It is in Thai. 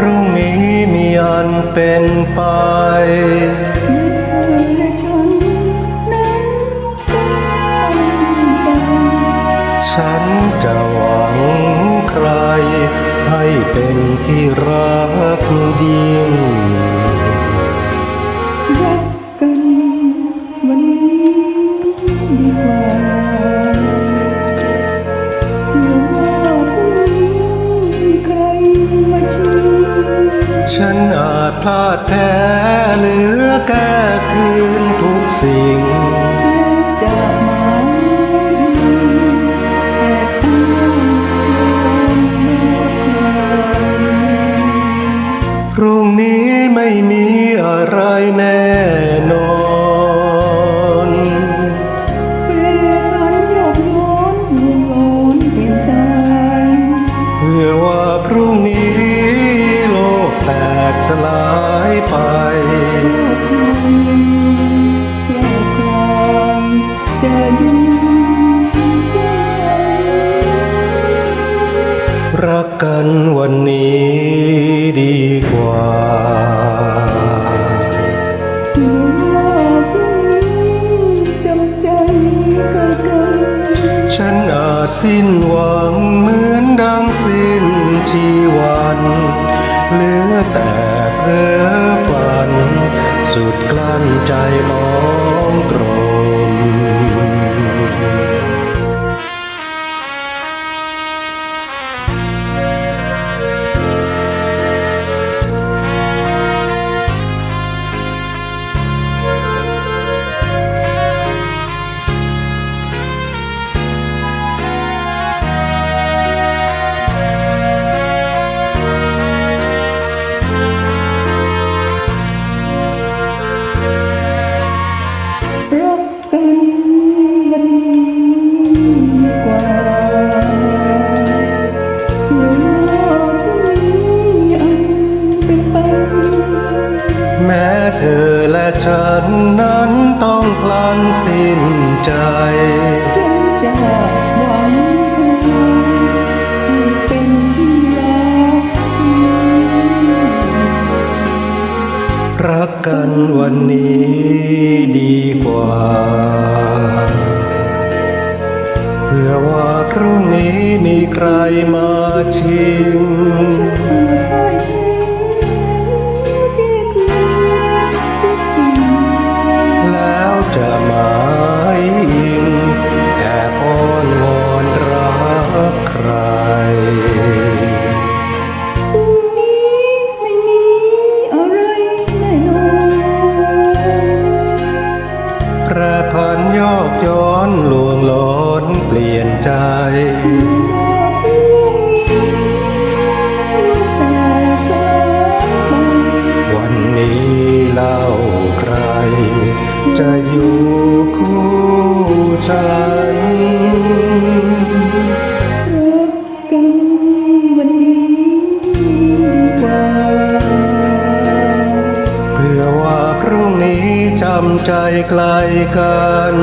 พรุ่งนี้มีอันเป็นไปและฉันนั้นต้องสิ้นใจฉันจะหวังใคร ให้เป็นที่รักยิ่ง ฉันอาจพลาดแพ้เหลือแก้คืนทุกสิ่งจะหมายแอบอ้างลงมาพรุ่งนี้ไม่มีอะไรแน่นอน รักกันวันนี้ดีกว่าเมื่อว่าพรุ่งนี้จำใจกันฉันอาจสิ้นหวังเหมือนดังสิ้นชีวันเหลือแต่เพ้อฝัน สุดกลั้นใจมอง แม้เธอและฉันนั้นต้องพลันสิ้นใจฉันจะหวังเธอให้เป็นที่รักรักกันวันนี้ดีกว่าเพื่อว่าพรุ่งนี้มีใครมาชิง ใจวันนี้เล่าใคร จะอยู่คู่ฉันรักกันวันนี้ดีกว่าเพื่อว่าพรุ่งนี้จำใจไกลกัน